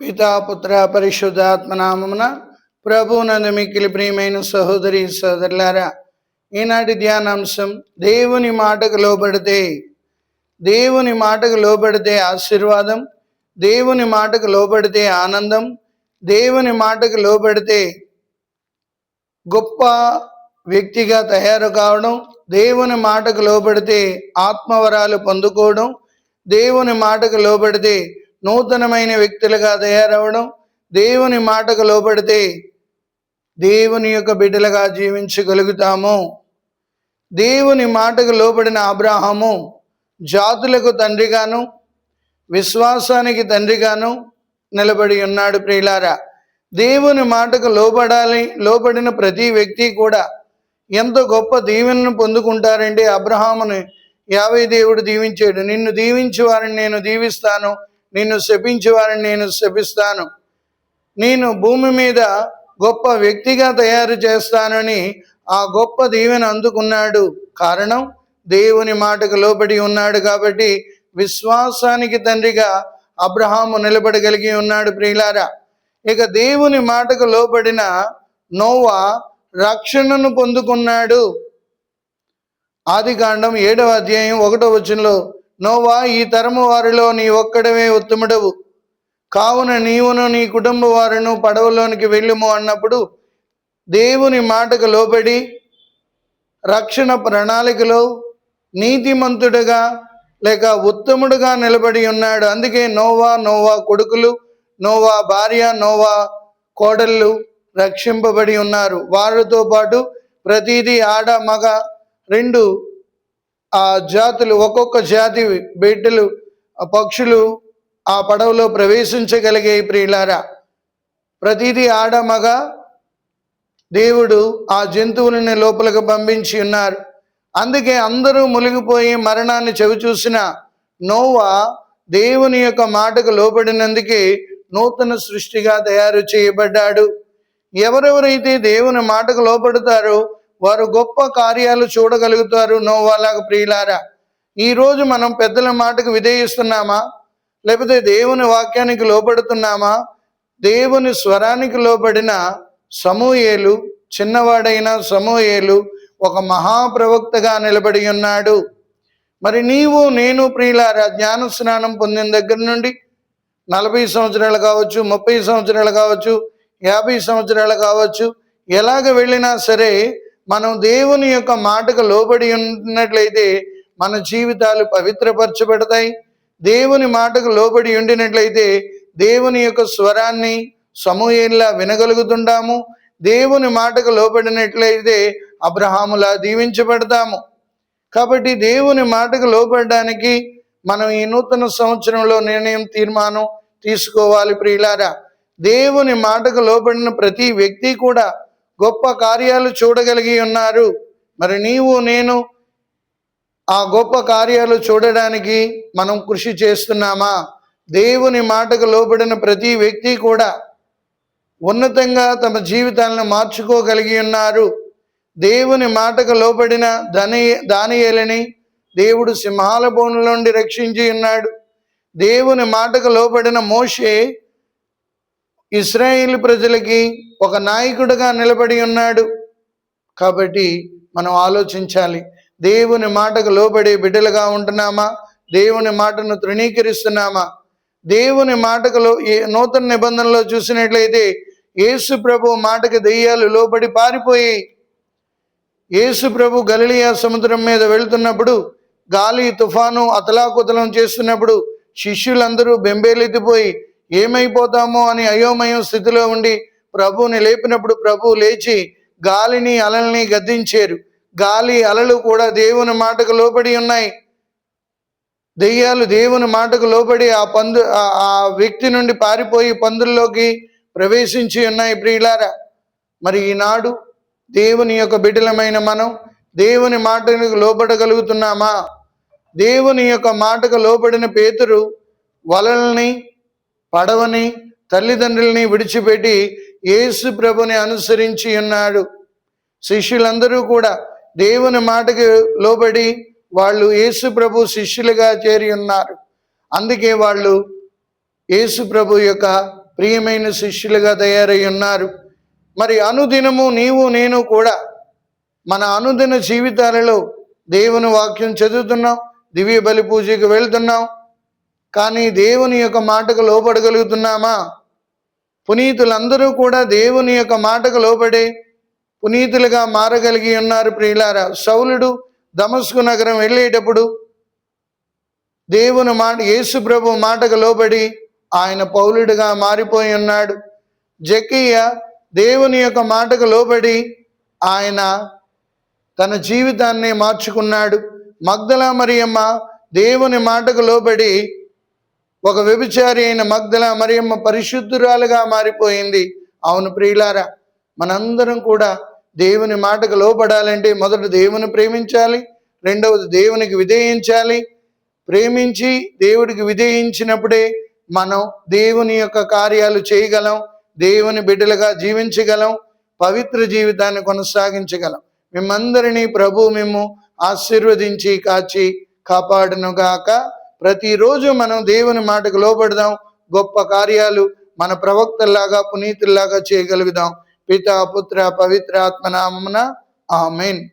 పితా పుత్ర పరిశుద్ధాత్మ నామమున ప్రభునందు మిక్కిలి ప్రియమైన సహోదరి సోదరులారా ఈనాటి ధ్యానాంశం దేవుని మాటకు లోబడితే దేవుని మాటకు లోబడితే ఆశీర్వాదం దేవుని మాటకు లోబడితే ఆనందం దేవుని మాటకు లోబడితే గొప్ప వ్యక్తిగా తయారు కావడం దేవుని మాటకు లోబడితే ఆత్మవరాలు పొందుకోవడం దేవుని మాటకు లోబడితే నూతనమైన వ్యక్తులుగా తయారవడం దేవుని మాటకు లోపడితే దేవుని యొక్క బిడ్డలుగా జీవించగలుగుతాము. దేవుని మాటకు లోబడిన అబ్రాహము జాతులకు తండ్రిగాను విశ్వాసానికి తండ్రిగాను నిలబడి ఉన్నాడు ప్రియులారా. దేవుని మాటకు లోబడాలి లోబడిన ప్రతి వ్యక్తి కూడా ఎంతో గొప్ప దీవెనను పొందుకుంటారంటే అబ్రహాముని యావై దేవుడు దీవించాడు. నిన్ను దీవించి వారిని నేను దీవిస్తాను నిన్ను శపించేవారిని నేను శపిస్తాను. నేను భూమి మీద గొప్ప వ్యక్తిగా తయారు చేస్తానని ఆ గొప్ప దీవెన అందుకున్నాడు. కారణం దేవుని మాటకు లోబడి ఉన్నాడు కాబట్టి విశ్వాసానికి తండ్రిగా అబ్రహాము నిలబడగలిగి ఉన్నాడు ప్రియులారా. ఇక దేవుని మాటకు లోబడిన నోవా రక్షణను పొందుకున్నాడు. ఆది కాండం ఏడవ అధ్యాయం ఒకటో వచనంలో నోవా ఈ తరము వారిలో నీ ఒక్కడమే ఉత్తముడవు. కావున నీవును నీ కుటుంబ వారును పడవలోనికి వెళ్ళుము అన్నప్పుడు దేవుని మాటకు లోబడి రక్షణ ప్రణాళికలో నీతిమంతుడుగా లేక ఉత్తముడుగా నిలబడి ఉన్నాడు. అందుకే నోవా నోవా కొడుకులు నోవా భార్య నోవా కోడళ్ళు రక్షింపబడి ఉన్నారు. వారితో పాటు ప్రతిదీ ఆడ మగ రెండు ఆ జాతులు ఒక్కొక్క జాతి బిడ్డలు పక్షులు ఆ పడవలో ప్రవేశించగలిగే ప్రియులారా ప్రతిదీ ఆడమగ దేవుడు ఆ జంతువులని లోపలికి పంపించి ఉన్నారు. అందుకే అందరూ మునిగిపోయి మరణాన్ని చెవి చూసిన నోవా దేవుని యొక్క మాటకు లోబడినందుకే నూతన సృష్టిగా తయారు చేయబడ్డాడు. ఎవరెవరైతే దేవుని మాటకు లోపడతారో వారు గొప్ప కార్యాలు చూడగలుగుతారు. నోవాలాగా ప్రియులారా ఈరోజు మనం పెద్దల మాటకు విధేయిస్తున్నామా? లేకపోతే దేవుని వాక్యానికి లోపడుతున్నామా దేవుని స్వరానికి లోబడిన సమూయేలు చిన్నవాడైన సమూయేలు ఒక మహాప్రవక్తగా నిలబడి ఉన్నాడు. మరి నీవు నేను ప్రియులారా జ్ఞాన స్నానం పొందిన దగ్గర నుండి నలభై సంవత్సరాలు కావచ్చు ముప్పై సంవత్సరాలు కావచ్చు యాభై సంవత్సరాలు కావచ్చు ఎలాగ వెళ్ళినా సరే మనం దేవుని యొక్క మాటకు లోబడి ఉన్నట్లయితే మన జీవితాలు పవిత్రపరచబడతాయి. దేవుని మాటకు లోబడి ఉండినట్లయితే దేవుని యొక్క స్వరాన్ని సమూహంలా వినగలుగుతుంటాము. దేవుని మాటకు లోబడినట్లయితే అబ్రహాములా దీవించబడతాము. కాబట్టి దేవుని మాటకు లోపడడానికి మనం ఈ నూతన సంవత్సరంలో నిర్ణయం తీర్మానం తీసుకోవాలి ప్రియులారా. దేవుని మాటకు లోబడిన ప్రతి వ్యక్తి కూడా గొప్ప కార్యాలు చూడగలిగి ఉన్నారు. మరి నీవు నేను ఆ గొప్ప కార్యాలు చూడడానికి మనం కృషి చేస్తున్నామా? దేవుని మాటకు లోబడిన ప్రతి వ్యక్తి కూడా ఉన్నతంగా తమ జీవితాలను మార్చుకోగలిగి ఉన్నారు. దేవుని మాటకు లోబడిన ధని దానియేలని దేవుడు సింహాల బోనుల నుండి రక్షించి ఉన్నాడు. దేవుని మాటకు లోబడిన మోషే ఇస్రాయేల్ ప్రజలకి ఒక నాయకుడిగా నిలబడి ఉన్నాడు. కాబట్టి మనం ఆలోచించాలి దేవుని మాటకు లోబడి బిడ్డలుగా ఉంటున్నామా? దేవుని మాటను తృణీకరిస్తున్నామా? దేవుని మాటకు ఏ నూతన నిబంధనలో చూసినట్లయితే యేసు ప్రభు మాటకు దెయ్యాలు లోబడి పారిపోయి యేసు ప్రభు గలిలియా సముద్రం మీద వెళ్తున్నప్పుడు గాలి తుఫాను అతలాకుతలం చేస్తున్నప్పుడు శిష్యులందరూ బెంబేలెత్తిపోయి ఏమైపోతామో అని అయోమయం స్థితిలో ఉండి ప్రభువుని లేపినప్పుడు ప్రభువు లేచి గాలిని అలల్ని గద్దించారు. గాలి అలలు కూడా దేవుని మాటకు లోబడి ఉన్నాయి. దెయ్యాలు దేవుని మాటకు లోబడి ఆ పందు ఆ- ఆ వ్యక్తి నుండి పారిపోయి పందుల్లోకి ప్రవేశించి ఉన్నాయి ప్రియులారా. మరి ఈనాడు దేవుని యొక్క బిడ్డలమైన మనం దేవుని మాటకు లోబడగలుగుతున్నామా? దేవుని యొక్క మాటకు లోబడిన పేతురు వలల్ని పడవని తల్లిదండ్రుల్ని విడిచిపెట్టి యేసు ప్రభుని అనుసరించి ఉన్నాడు. శిష్యులందరూ కూడా దేవుని మాటకు లోబడి వాళ్ళు యేసు ప్రభు శిష్యులుగా చేరి ఉన్నారు. అందుకే వాళ్ళు యేసు ప్రభు యొక్క ప్రియమైన శిష్యులుగా తయారై ఉన్నారు. మరి అనుదినము నీవు నేను కూడా మన అనుదిన జీవితాలలో దేవుని వాక్యం చదువుతున్నాం దివ్య బలి పూజకి వెళ్తున్నాం కానీ దేవుని యొక్క మాటకు లోపడగలుగుతున్నామా పునీతులందరూ కూడా దేవుని యొక్క మాటకు లోబడి పునీతులుగా మారగలిగి ఉన్నారు ప్రియులారా. సౌలుడు దమస్కు నగరం వెళ్ళేటప్పుడు దేవుని మాట యేసు ప్రభు మాటకు లోబడి ఆయన పౌలుడిగా మారిపోయి ఉన్నాడు. జకీయ దేవుని యొక్క మాటకు లోబడి ఆయన తన జీవితాన్ని మార్చుకున్నాడు. మగ్దల మరియమ్మ దేవుని మాటకు లోబడి ఒక వ్యభిచారి అయిన మగ్దల మరియమ్మ పరిశుద్ధురాలుగా మారిపోయింది. అవును ప్రియులారా మనందరం కూడా దేవుని మాటకు లోపడాలంటే మొదట దేవుని ప్రేమించాలి రెండవది దేవునికి విధేయించాలి. ప్రేమించి దేవుడికి విధేయించినప్పుడే మనం దేవుని యొక్క కార్యాలు చేయగలం దేవుని బిడ్డలుగా జీవించగలం పవిత్ర జీవితాన్ని కొనసాగించగలం. మిమ్మందరినీ ప్రభు మేము ఆశీర్వదించి కాచి కాపాడునుగాక. గాక ప్రతిరోజు మనం దేవుని మాటకు లోబడదాం గొప్ప కార్యాలు మన ప్రవక్తల్లాగా పునీతుల్లాగా చేయగలుగుదాం. పిత పుత్ర పవిత్ర ఆత్మనామమున ఆమెన్.